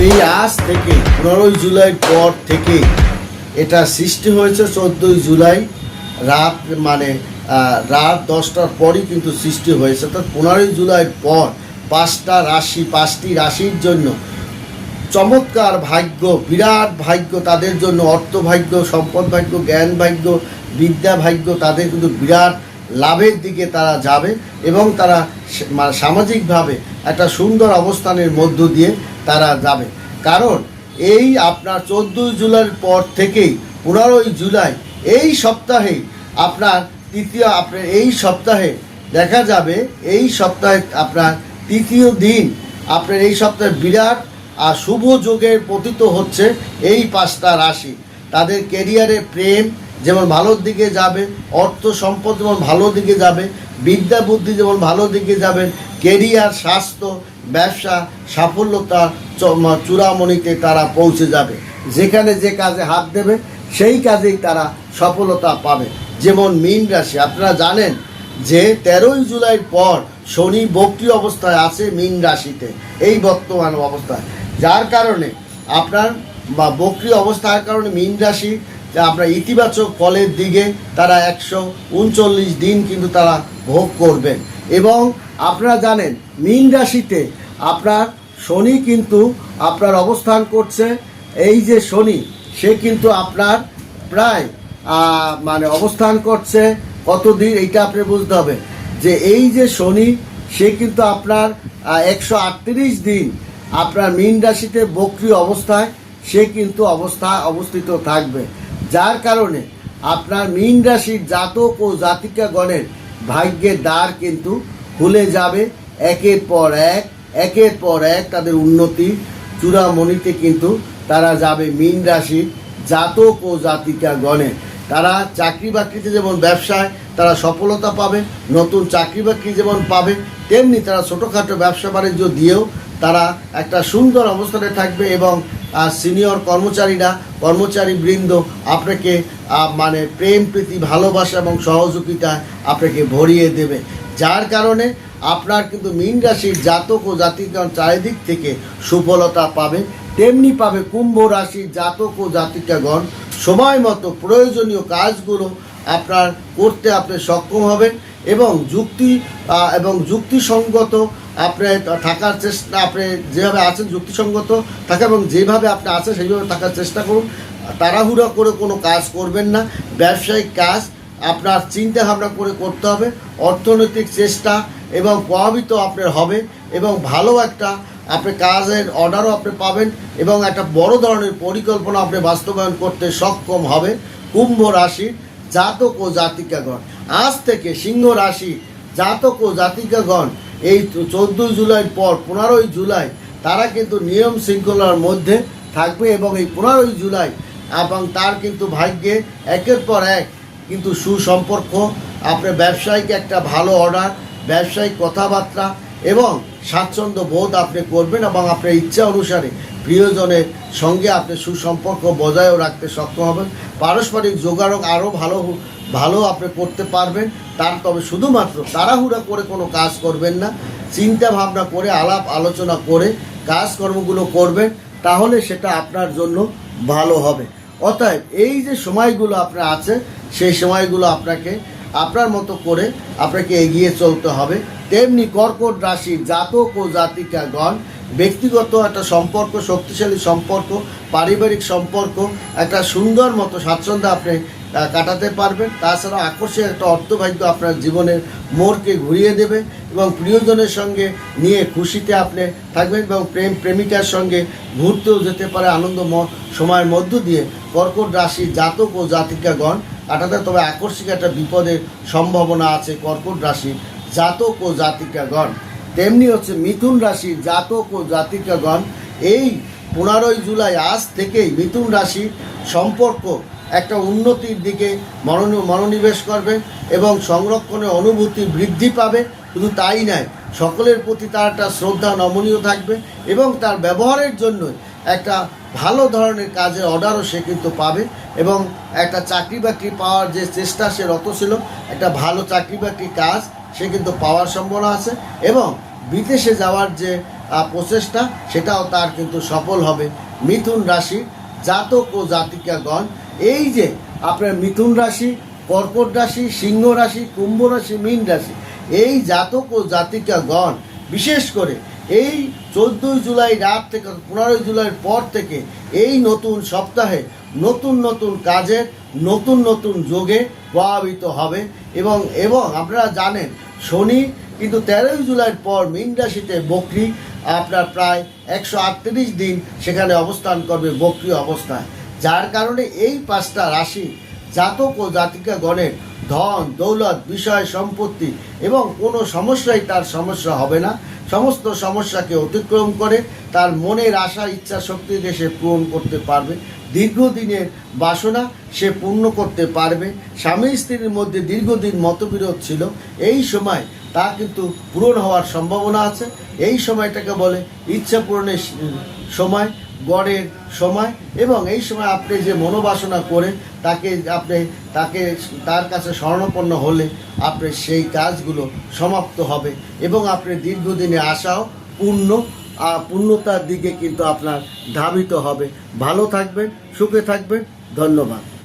এই আজ থেকে পনেরোই জুলাই পর থেকে এটা সৃষ্টি হয়েছে চোদ্দোই জুলাই রাত মানে রাত দশটার পরই কিন্তু সৃষ্টি হয়েছে। অর্থাৎ পনেরোই জুলাইয়ের পর পাঁচটা রাশি, পাঁচটি রাশির জন্য চমৎকার ভাগ্য, বিরাট ভাগ্য তাদের জন্য, অর্থ ভাগ্য, সম্পদ ভাগ্য, জ্ঞান ভাগ্য, বিদ্যা ভাগ্য তাদের কিন্তু বিরাট লাভের দিকে তারা যাবে এবং তারা সা- সামাজিকভাবে একটা সুন্দর অবস্থানের মধ্য দিয়ে তারা যাবে। কারণ এই আপনার চোদ্দোই জুলাইয়ের পর থেকেই, পনেরোই জুলাই এই সপ্তাহে আপনার তৃতীয় আপনার এই সপ্তাহে দেখা যাবে, এই সপ্তাহে আপনার তৃতীয় দিন আপনার এই সপ্তাহে বিরাট আর শুভ যোগের পতিত হচ্ছে এই পাঁচটা রাশি। তাদের কেরিয়ারে প্রেম যেমন ভালোর দিকে যাবে অর্থ সম্পদ যেমন ভালো দিকে যাবে বিদ্যা বুদ্ধি যেমন ভালো দিকে যাবে কেরিয়ার, স্বাস্থ্য, ব্যবসা, সাফল্যতা চূড়ামণিতে তারা পৌঁছে যাবে। যেখানে যে কাজে হাত দেবে, সেই কাজেই তারা সফলতা পাবে। যেমন মীন রাশি, আপনারা জানেন যে তেরোই জুলাইয়ের পর শনি বক্রি অবস্থায় আছে মীন রাশিতে, এই বর্তমান অবস্থায়। যার কারণে আপনার বা বক্রি অবস্থার কারণে মীন রাশি আপনার ইতিবাচক ফলের দিকে তারা একশো উনচল্লিশ দিন কিন্তু তারা ভোগ করবেন। এবং আপনারা জানেন, মীন রাশিতে আপনার শনি কিন্তু আপনার অবস্থান করছে। এই যে শনি, সে কিন্তু আপনার প্রায় মানে অবস্থান করছে কতদিন এইটা আপনি বুঝতে হবে। যে এই যে শনি, সে কিন্তু আপনার একশো আটত্রিশ দিন আপনার মীন রাশিতে বক্রি অবস্থায়, সে কিন্তু অবস্থা অবস্থিত থাকবে। যার কারণে আপনার মীন রাশির জাতক ও জাতিকাগণের ভাগ্যের দ্বার কিন্তু খুলে যাবে। একের পর এক, একের পর এক তাদের উন্নতি চূড়ামণিতে কিন্তু তারা যাবে মীন রাশির জাতক ও জাতিকা গণে তারা চাকরি বাকরিতে যেমন ব্যবসায় তারা সফলতা পাবে, নতুন চাকরি বাকরি যেমন পাবে, তেমনি তারা ছোটোখাটো ব্যবসা বাণিজ্য দিয়েও তারা একটা সুন্দর অবস্থানে থাকবে এবং সিনিয়র কর্মচারীরা, কর্মচারী বৃন্দ, আপনাকে মানে প্রেম, প্রীতি, ভালোবাসা এবং সহযোগিতা আপনাকে ভরিয়ে দেবে। যার কারণে আপনার কিন্তু মীন রাশির জাতক ও জাতিগণ চারিদিক থেকে সুফলতা পাবে। তেমনি পাবে কুম্ভ রাশির জাতক ও জাতিকাগণ। সময় মতো প্রয়োজনীয় কাজগুলো আপনার করতে আপনি সক্ষম হবেন। এবং যুক্তি এবং যুক্তিসঙ্গত আপনি থাকার চেষ্টা, আপনি যেভাবে আছেন যুক্তিসঙ্গত থাকা এবং যেভাবে আপনি আছেন সেইভাবে থাকার চেষ্টা করুন। তাড়াহুড়া করে কোনো কাজ করবেন না। ব্যবসায়িক কাজ আপনার চিন্তা ভাবনা করে করতে হবে। অর্থনৈতিক চেষ্টা এবং প্রভাবিত আপনার হবে এবং ভালো একটা আপনি কাজের অর্ডারও আপনি পাবেন এবং একটা বড় ধরনের পরিকল্পনা আপনি বাস্তবায়ন করতে সক্ষম হবে। কুম্ভ রাশির জাতক ও জাতিকাগণ। আজ থেকে সিংহ রাশি জাতক ও জাতিকাগণ, এই চোদ্দোই জুলাই পর পনেরোই জুলাই, তারা কিন্তু নিয়ম শৃঙ্খলার মধ্যে থাকবে এবং এই পনেরোই জুলাই এবং তার কিন্তু ভাগ্যে একের পর এক কিন্তু সুসম্পর্ক। আপনার ব্যবসায়িক একটা ভালো অর্ডার ব্যবসায়িক কথাবার্তা এবং স্বাচ্ছন্দ্য বোধ আপনি করবেন এবং আপনার ইচ্ছা অনুসারে প্রিয়জনের সঙ্গে আপনি সুসম্পর্ক বজায়ও রাখতে সক্ষম হবেন। পারস্পরিক যোগাযোগ আরও ভালো ভালো আপনি করতে পারবেন। তার তবে শুধুমাত্র তাড়াহুড়া করে কোনো কাজ করবেন না। চিন্তা ভাবনা করে, আলাপ আলোচনা করে কাজকর্মগুলো করবেন, তাহলে সেটা আপনার জন্য ভালো হবে। অতএব এই যে সময়গুলো আপনার আছে, সেই সময়গুলো আপনাকে আপনার মতো করে আপনাকে এগিয়ে চলতে হবে। তেমনি কর্কট রাশি জাতক ও জাতিকাগণ, ব্যক্তিগত একটা সম্পর্ক, শক্তিশালী সম্পর্ক, পারিবারিক সম্পর্ক, একটা সুন্দর মতো স্বাচ্ছন্দ্য আপনি কাটাতে পারবেন। তাছাড়া আকর্ষণীয় একটা অর্থভাগ্য আপনার জীবনের মোড়কে ঘুরিয়ে দেবে এবং প্রিয়জনের সঙ্গে নিয়ে খুশিতে আপনি থাকবেন এবং প্রেম প্রেমিকার সঙ্গে ঘুরতেও যেতে পারে আনন্দম সময়ের মধ্য দিয়ে। কর্কট রাশি জাতক ও জাতিকাগণ কাটাতে তবে আকস্মিক একটা বিপদের সম্ভাবনা আছে কর্কট রাশির জাতক ও জাতিকাগণ। তেমনি হচ্ছে মিথুন রাশির জাতক ও জাতিকাগণ, এই পনেরোই জুলাই আজ থেকেই মিথুন রাশির সম্পর্ক একটা উন্নতির দিকে মনোনি মনোনিবেশ করবে এবং সংরক্ষণের অনুভূতি বৃদ্ধি পাবে। শুধু তাই নয়, সকলের প্রতি তার একটা শ্রদ্ধা নমনীয় থাকবে এবং তার ব্যবহারের জন্য একটা ভালো ধরনের কাজের অর্ডারও সে কিন্তু পাবে এবং একটা চাকরি বাকরি পাওয়ার যে চেষ্টা সে রত ছিল, একটা ভালো চাকরি বাকরি কাজ সে কিন্তু পাওয়ার সম্ভাবনা আছে এবং বিদেশে যাওয়ার যে প্রচেষ্টা সেটাও তার কিন্তু সফল হবে। মিথুন রাশি, জাতক ও জাতিকাগণ, এই যে আপনার মিথুন রাশি, কর্কট রাশি, সিংহ রাশি, কুম্ভ রাশি, মীন রাশি, এই জাতক ও জাতিকাগণ, বিশেষ করে এই চোদ্দোই জুলাই রাত থেকে, পনেরোই জুলাইয়ের পর থেকে এই নতুন সপ্তাহে নতুন নতুন কাজের নতুন নতুন যোগে প্রভাবিত হবে। এবং এবং আপনারা জানেন, শনি কিন্তু তেরোই জুলাইয়ের পর মীন রাশিতে বকরি, আপনার প্রায় একশো আটত্রিশ দিন সেখানে অবস্থান করবে বকরি অবস্থায়। যার কারণে এই পাঁচটা রাশি জাতক ও জাতিকা গণের ধন, দৌলত, বিষয়, সম্পত্তি এবং কোনো সমস্যাই তার সমস্যা হবে না। সমস্ত সমস্যাকে অতিক্রম করে তার মনের আশা, ইচ্ছা শক্তিকে সে পূরণ করতে পারবে। দীর্ঘদিনের বাসনা সে পূর্ণ করতে পারবে। স্বামী স্ত্রীর মধ্যে দীর্ঘদিন মতবিরোধ ছিল। এই সময় তা কিন্তু পূরণ হওয়ার সম্ভাবনা আছে। এই সময়টাকে বলে ইচ্ছা পূরণের সময়। গড়ের সময় এবং এই সময় আপনি যে মনোবাসনা করে তাকে আপনি, তাকে তার কাছে স্বর্ণপন্ন হলে আপনি সেই কাজগুলো সমাপ্ত হবে এবং আপনি দীর্ঘদিনে আসাও পূর্ণ পূর্ণতার দিকে কিন্তু আপনার ধাবিত হবে। ভালো থাকবেন, সুখে থাকবেন। ধন্যবাদ।